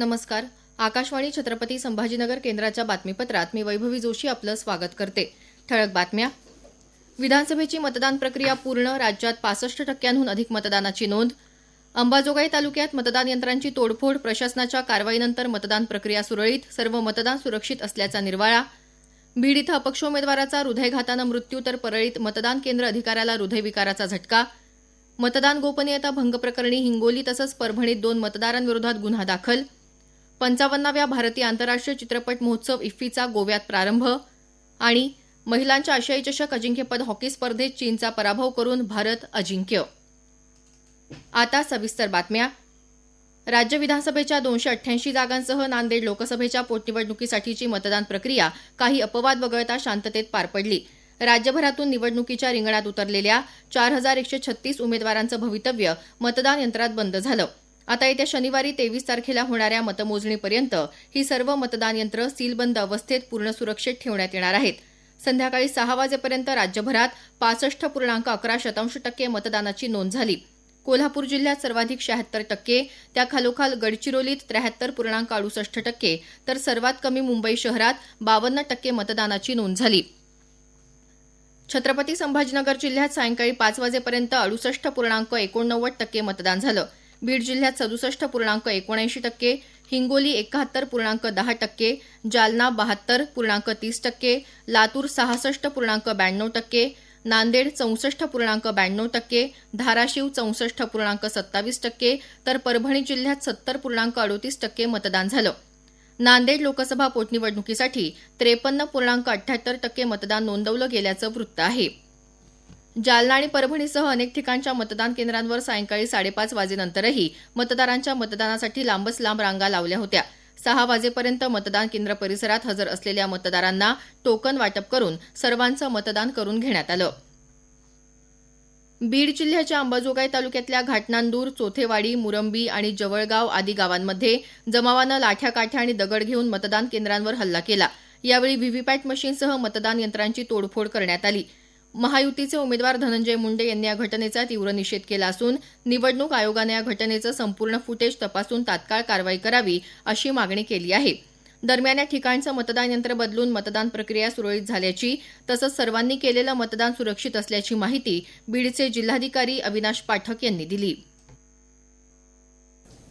नमस्कार. आकाशवाणी छत्रपती संभाजीनगर केंद्राच्या बातमीपत्रात मी वैभवी जोशी आपलं स्वागत करते. ठळक बातम्या. विधानसभेची मतदान प्रक्रिया पूर्ण राज्यात पासष्ट टक्क्यांहून अधिक मतदानाची नोंद. अंबाजोगाई तालुक्यात मतदान यंत्रांची तोडफोड प्रशासनाच्या कारवाईनंतर मतदान प्रक्रिया सुरळीत सर्व मतदान सुरक्षित असल्याचा निर्वाळा. बीड इथं अपक्ष उमेदवाराचा हृदयघातानं मृत्यू तर परळीत मतदान केंद्र अधिकाऱ्याला हृदयविकाराचा झटका. मतदान गोपनीयता भंग प्रकरणी हिंगोली तसंच परभणीत दोन मतदारांविरोधात गुन्हा दाखल. पंचावन्नाव्या भारतीय आंतरराष्ट्रीय चित्रपट महोत्सव इफ्फीचा गोव्यात प्रारंभ आणि महिलांच्या आशियाई चषक अजिंक्यपद हॉकी स्पर्धेत चीनचा पराभव करून भारत अजिंक्य. आता सविस्तर बातम्या. राज्य विधानसभेच्या दोनशे अठ्ठ्याऐंशी जागांसह नांदेड लोकसभेच्या पोटनिवडणुकीसाठीची मतदान प्रक्रिया काही अपवाद वगळता शांततेत पार पडली. राज्यभरातून निवडणुकीच्या रिंगणात उतरलेल्या चार हजार एकशे छत्तीस उमेदवारांचं भवितव्य मतदान यंत्रात बंद झालं. आता येत्या शनिवारी तेवीस तारखेला होणाऱ्या मतमोजणीपर्यंत ही सर्व मतदान यंत्र सीलबंद अवस्थेत पूर्ण सुरक्षित ठेवण्यात येणार आहेत. संध्याकाळी सहा वाजेपर्यंत राज्यभरात पासष्ट पूर्णांक अकरा शतांश टक्के मतदानाची नोंद झाली. कोल्हापूर जिल्ह्यात सर्वाधिक शहात्तर टक्के त्याखालोखाल गडचिरोलीत त्र्याहत्तर पूर्णांक अडुसष्ट टक्के तर सर्वात कमी मुंबई शहरात बावन्न टक्के मतदानाची नोंद झाली. छत्रपती संभाजीनगर जिल्ह्यात सायंकाळी पाच वाजेपर्यंत अडुसष्ट पूर्णांक एकोणनव्वद टक्के मतदान झालं. बीड जिल्ह्यात सदुसष्ट पूर्णांक एकोणऐंशी टक्के हिंगोली एकाहत्तर पूर्णांक दहा टक्के जालना बहात्तर पूर्णांक तीस टक्के लातूर सहासष्ट पूर्णांक ब्याण्णव टक्के नांदेड चौसष्ट पूर्णांक ब्याण्णव टक्के धाराशिव चौसष्ट पूर्णांक सत्तावीस टक्के तर परभणी जिल्ह्यात सत्तर पूर्णांक अडोतीस टक्के मतदान झालं. नांदेड लोकसभा पोटनिवडणुकीसाठी त्रेपन्न पूर्णांक अठ्ठ्याहत्तर टक्के मतदान नोंदवलं गेल्याचं वृत्त आहे. जालना आणि परभणीसह अनेक ठिकाणच्या मतदान केंद्रांवर सायंकाळी साडेपाच वाजेनंतरही मतदारांच्या मतदानासाठी लांबच लांब रांगा लावल्या होत्या. सहा वाजेपर्यंत मतदान केंद्र परिसरात हजर असलेल्या मतदारांना टोकन वाटप करून सर्वांचं मतदान करून घेण्यात आलं. बीड जिल्ह्याच्या अंबाजोगाई तालुक्यातल्या घाटनांदूर चोथेवाडी मुरंबी आणि जवळगाव आदी गावांमध्ये जमावानं लाठ्या काठ्या आणि दगड घेऊन मतदान केंद्रांवर हल्ला केला. यावेळी व्हीव्हीपॅट मशीनसह मतदान यंत्रांची तोडफोड करण्यात आली. महायुतीचे उमेदवार धनंजय मुंडे यांनी या घटनेचा तीव्र निषेध केला असून निवडणूक आयोगानं या घटनेचं संपूर्ण फुटेज तपासून तात्काळ कारवाई करावी अशी मागणी केली आहे. दरम्यान या ठिकाणचं मतदान यंत्र बदलून मतदान प्रक्रिया सुरळीत झाल्याची तसंच सर्वांनी केलेलं मतदान सुरक्षित असल्याची माहिती बीडचे जिल्हाधिकारी अविनाश पाठक यांनी दिली.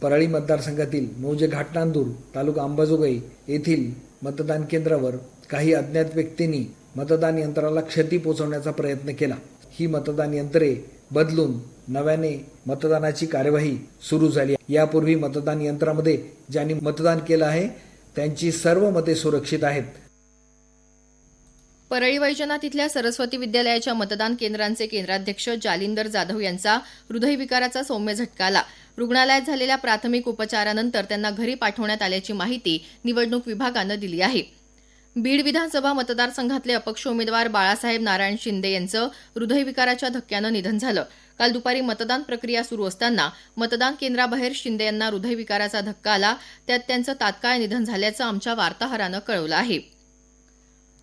परळी मतदारसंघातील मौजे घाटनांदूर तालुका अंबाजोगाई येथील मतदान केंद्रावर काही अज्ञात व्यक्तींनी मतदान यंत्राला क्षती पोहोचवण्याचा प्रयत्न केला. ही मतदान यंत्रे बदलून नव्याने मतदानाची कार्यवाही सुरू झाली यापूर्वी मतदान यंत्रामध्ये ज्यांनी मतदान केलं आहे त्यांची सर्व मते सुरक्षित आहेत. परळी वैजनाथ इथल्या सरस्वती विद्यालयाच्या मतदान केंद्रांचे केंद्राध्यक्ष जालिंदर जाधव यांचा हृदयविकाराचा सौम्य झटका आला. रुग्णालयात झालेल्या प्राथमिक उपचारानंतर त्यांना घरी पाठवण्यात आल्याची माहिती निवडणूक विभागानं दिली आहे. बीड विधानसभा मतदारसंघातले अपक्ष उमेदवार बाळासाहेब नारायण शिंदे यांचं हृदयविकाराच्या धक्क्यानं निधन झालं. काल दुपारी मतदान प्रक्रिया सुरू असताना मतदान केंद्राबाहेर शिंदे यांना हृदयविकाराचा धक्का आला. त्यात त्यांचं तात्काळ निधन झाल्याचं आमच्या वार्ताहरानं कळवलं आहे.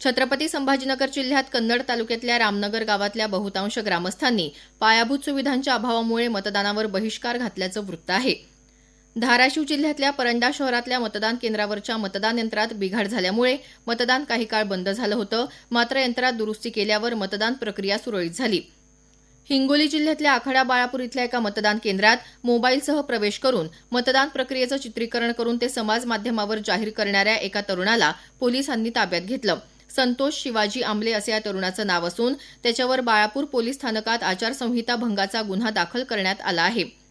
छत्रपती संभाजीनगर जिल्ह्यात कन्नड तालुक्यातल्या रामनगर गावातल्या बहुतांश ग्रामस्थांनी पायाभूत सुविधांच्या अभावामुळे मतदानावर बहिष्कार घातल्याचं वृत्त आहे. धाराशिव जिल्ह्यातल्या परंडा शहरातल्या मतदान केंद्रावरच्या मतदान यंत्रात बिघाड झाल्यामुळे मतदान काही काळ बंद झालं होतं. मात्र यंत्रात दुरुस्ती केल्यावर मतदान प्रक्रिया सुरळीत झाली. हिंगोली जिल्ह्यातल्या आखाडा बाळापूर इथल्या एका मतदान केंद्रात मोबाईलसह प्रवेश करून मतदान प्रक्रियेचं चित्रीकरण करून ते समाज माध्यमावर जाहीर करणाऱ्या एका तरुणाला पोलिसांनी ताब्यात घेतलं. संतोष शिवाजी आंबले असे या तरुणाचं नाव असून त्याच्यावर बाळापूर पोलीस स्थानकात आचारसंहिता भंगाचा गुन्हा दाखल करण्यात आला आहे.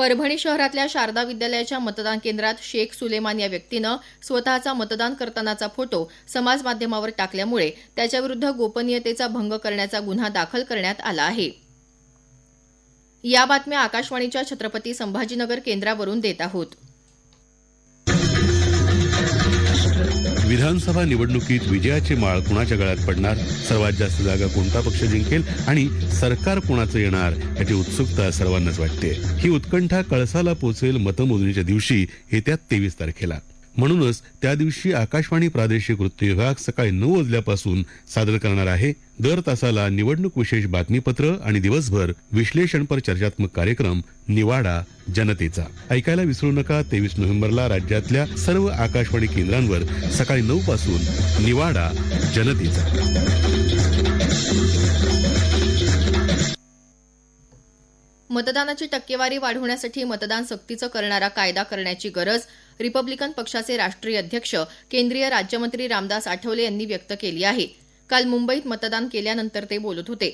परभणी शहरातल्या शारदा विद्यालयाच्या मतदान केंद्रात शेख सुलेमान या व्यक्तीनं स्वतःचा मतदान करतानाचा फोटो समाज माध्यमावर टाकल्यामुळे त्याच्याविरुद्ध गोपनीयतेचा भंग करण्याचा गुन्हा दाखल करण्यात आला आहे. या बातम्या आकाशवाणीच्या छत्रपती संभाजीनगर केंद्रावरून देत आहोत. विधानसभा निवडणुकीत विजयाची माळ कुणाच्या गळ्यात पडणार? सर्वात जास्त जागा कोणता पक्ष जिंकेल आणि सरकार कोणाचं येणार याची उत्सुकता सर्वांनाच वाटते. ही उत्कंठा कळसाला पोचेल मतमोजणीच्या दिवशी येत्या तेवीस तारखेला. म्हणूनच त्या दिवशी आकाशवाणी प्रादेशिक वृत्त विभाग सकाळी नऊ वाजल्यापासून सादर करणार आहे. दर तासाला निवडणूक विशेष बातमीपत्र आणि दिवसभर विश्लेषणपर चर्चात्मक कार्यक्रम निवाडा जनतेचा. ऐकायला विसरू नका तेवीस नोव्हेंबरला राज्यातल्या सर्व आकाशवाणी केंद्रांवर सकाळी नऊ पासून निवाडा जनतेचा. मतदानाची टक्केवारी वाढवण्यासाठी मतदान सक्तीचं करणारा कायदा करण्याची गरज रिपब्लिकन पक्षाचे राष्ट्रीय अध्यक्ष केंद्रीय राज्यमंत्री रामदास आठवले यांनी व्यक्त केली आहे. काल मुंबईत मतदान केल्यानंतर ते बोलत होते.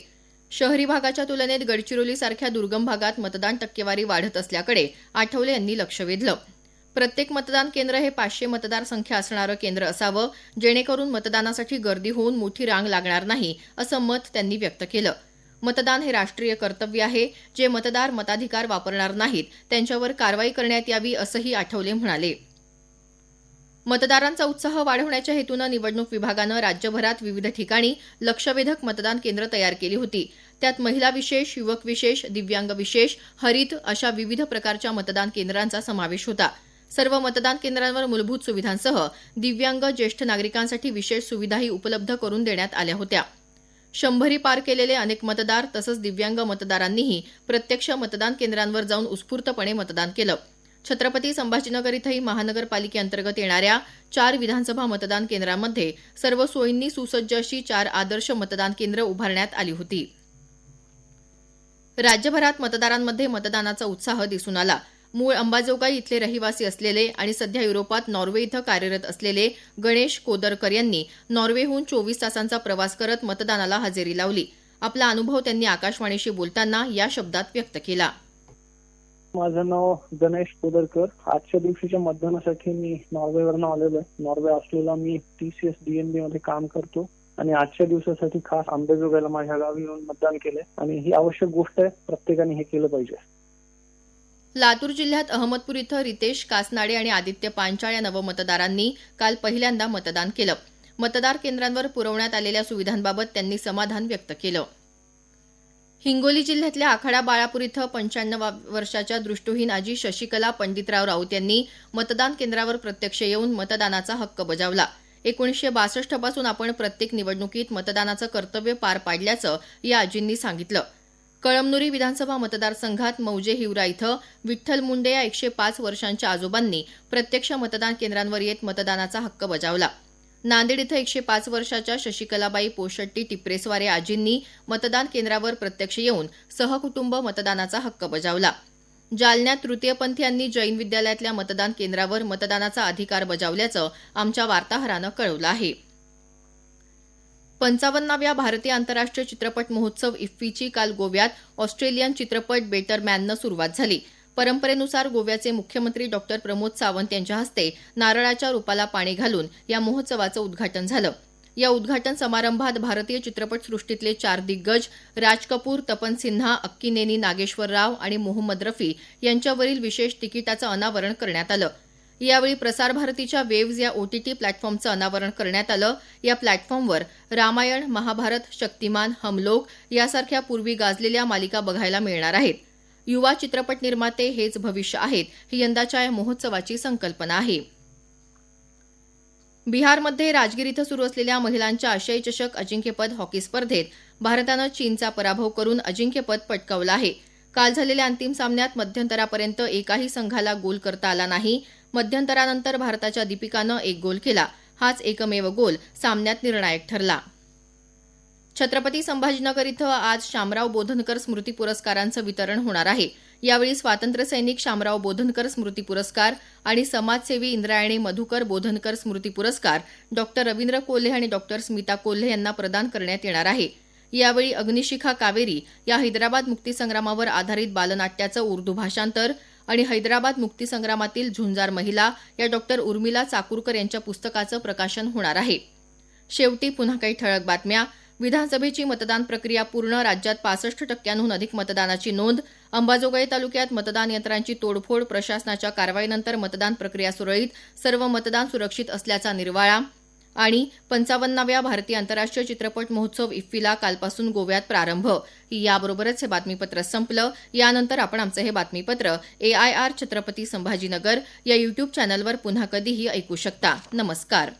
शहरी भागाच्या तुलनेत गडचिरोली सारख्या दुर्गम भागात मतदान टक्केवारी वाढत असल्याकडे आठवले यांनी लक्ष वेधलं. प्रत्येक मतदान केंद्र हे पाचशे मतदार संख्या असणारं केंद्र असावं जेणेकरून मतदानासाठी गर्दी होऊन मोठी रांग लागणार नाही असं मत त्यांनी व्यक्त केलं. मतदान हे राष्ट्रीय कर्तव्य आहे. जे मतदार मताधिकार वापरणार नाहीत त्यांच्यावर कारवाई करण्यात यावी असंही आठवले म्हणाले. मतदारांचा उत्साह वाढवण्याच्या हेतूनं निवडणूक विभागानं राज्यभरात विविध ठिकाणी लक्षवेधक मतदान केंद्र तयार केली होती. त्यात महिला विशेष युवक विशेष दिव्यांग विशेष हरित अशा विविध प्रकारच्या मतदान केंद्रांचा समावेश होता. सर्व मतदान केंद्रांवर मूलभूत सुविधांसह दिव्यांग ज्येष्ठ नागरिकांसाठी विशेष सुविधाही उपलब्ध करून देण्यात आल्या होत्या. शंभरी पार केलेले अनेक मतदार तसंच दिव्यांग मतदारांनीही प्रत्यक्ष मतदान केंद्रांवर जाऊन उत्स्फूर्तपणे मतदान केलं. छत्रपती संभाजीनगर इथंही महानगरपालिकेअंतर्गत येणाऱ्या चार विधानसभा मतदान केंद्रांमध्ये सर्व सोयींनी सुसज्ज अशी चार आदर्श मतदान केंद्र उभारण्यात आली होती. राज्यभरात मतदारांमध्ये मतदानाचा उत्साह दिसून आला. मूळ अंबाजोगाई इथले रहिवासी असलेले आणि सध्या युरोपात नॉर्वे इथं कार्यरत असलेले गणेश कोदरकर यांनी नॉर्वेहून चोवीस तासांचा प्रवास करत मतदानाला हजेरी लावली. आपला अनुभव त्यांनी आकाशवाणीशी बोलताना या शब्दात व्यक्त केला. माझं नाव गणेश कोदरकर. आजच्या दिवशीच्या मतदानासाठी मी नॉर्वेवरनं आलेलो आहे. नॉर्वे असलेला मी टीसीएस डीएनबी मध्ये काम करतो आणि आजच्या दिवसासाठी खास आंबेजोगाईला माझ्या गावी येऊन मतदान केलंय. आणि ही आवश्यक गोष्ट आहे प्रत्येकाने हे केलं पाहिजे. लातूर जिल्ह्यात अहमदपूर इथं रितेश कासनाडे आणि आदित्य पांचाळ या नवमतदारांनी काल पहिल्यांदा मतदान केलं. मतदार केंद्रांवर पुरवण्यात आलेल्या सुविधांबाबत त्यांनी समाधान व्यक्त केलं. हिंगोली जिल्ह्यातल्या आखाडा बाळापूर इथं पंच्याण्णव वर्षाच्या दृष्टीहीन आजी शशिकला पंडितराव राऊत यांनी मतदान केंद्रावर प्रत्यक्ष येऊन मतदानाचा हक्क बजावला. एकोणीसशे बासष्टपासून आपण प्रत्येक निवडणुकीत मतदानाचं कर्तव्य पार पाडल्याचं या आजींनी सांगितलं. कळमनुरी विधानसभा मतदारसंघात मौजे हिवरा इथं विठ्ठल मुंडे या एकशे पाच वर्षांच्या आजोबांनी प्रत्यक्ष मतदान केंद्रांवर येत मतदानाचा हक्क बजावला. नांदेड इथं एकशे पाच वर्षाच्या शशिकलाबाई पोशट्टी टिप्रेसवारे आजींनी मतदान केंद्रावर प्रत्यक्ष येऊन सहकुटुंब मतदानाचा हक्क बजावला. जालन्यात तृतीयपंथीयांनी जैन विद्यालयातल्या मतदान केंद्रावर मतदानाचा अधिकार बजावल्याचं आमच्या वार्ताहरानं कळवलं आहे. पंचावन्नाव्या भारतीय आंतरराष्ट्रीय चित्रपट महोत्सव इफ्फीची काल गोव्यात ऑस्ट्रेलियन चित्रपट बेटर मॅननं सुरुवात झाली. परंपरेनुसार गोव्याचे मुख्यमंत्री डॉक्टर प्रमोद सावंत यांच्या हस्ते नारळाच्या रूपाला पाणी घालून या महोत्सवाचं उद्घाटन झालं. या उद्घाटन समारंभात भारतीय चित्रपटसृष्टीतले चार दिग्गज राज कपूर तपन सिन्हा अक्कीनेनी नागेश्वर राव आणि मोहम्मद रफी यांच्यावरील विशेष तिकिटाचं अनावरण करण्यात आलं. यावेळी प्रसार भारतीच्या वेव्ज या ओटीटी प्लॅटफॉर्मचं अनावरण करण्यात आलं. या प्लॅटफॉर्मवर रामायण महाभारत शक्तिमान हमलोक यासारख्या पूर्वी गाजलेल्या मालिका बघायला मिळणार आहेत. युवा चित्रपट निर्माते हेच भविष्य आहेत ही यंदाच्या या महोत्सवाची संकल्पना आहे. बिहारमध्ये राजगीर इथं सुरू असलेल्या महिलांच्या आशियाई चषक अजिंक्यपद हॉकी स्पर्धेत भारतानं चीनचा पराभव करून अजिंक्यपद पटकावलं आहे. काल झालेल्या अंतिम सामन्यात मध्यंतरापर्यंत एकाही संघाला गोल करता आला नाही. मध्यंतरानंतर भारताच्या दीपिकानं एक गोल केला. हाच एकमेव गोल सामन्यात निर्णायक ठरला. छत्रपती संभाजीनगर इथं आज शामराव बोधनकर स्मृती पुरस्कारांचं वितरण होणार आहे. यावेळी स्वातंत्र्यसैनिक शामराव बोधनकर स्मृती पुरस्कार आणि समाजसेवी इंद्रायणी मधुकर बोधनकर स्मृती पुरस्कार डॉक्टर रवींद्र कोल्हे आणि डॉक्टर स्मिता कोल्हे यांना प्रदान करण्यात येणार आहे. यावेळी अग्निशिखा कावेरी या हैदराबाद मुक्तीसंग्रामावर आधारित बालनाट्याचं उर्दू भाषांतर आणि हैदराबाद मुक्तीसंग्रामातील झुंजार महिला या डॉक्टर उर्मिला चाकूरकर यांच्या पुस्तकाचं प्रकाशन होणार आहे. शेवटी पुन्हा काही ठळक बातम्या. विधानसभेची मतदान प्रक्रिया पूर्ण राज्यात पासष्ट टक्क्यांहून अधिक मतदानाची नोंद. अंबाजोगाई तालुक्यात मतदान यंत्रांची तोडफोड प्रशासनाच्या कारवाईनंतर मतदान प्रक्रिया सुरळीत सर्व मतदान सुरक्षित असल्याचा निर्वाळा. आणि पंचावन्नाव्या भारतीय आंतरराष्ट्रीय चित्रपट महोत्सव इफ्फीला कालपासून गोव्यात प्रारंभ. याबरोबरच हे बातमीपत्र संपलं. यानंतर आपण आमचं हे बातमीपत्र एआयआर छत्रपती संभाजीनगर या युट्यूब चॅनलवर पुन्हा कधीही ऐकू शकता. नमस्कार.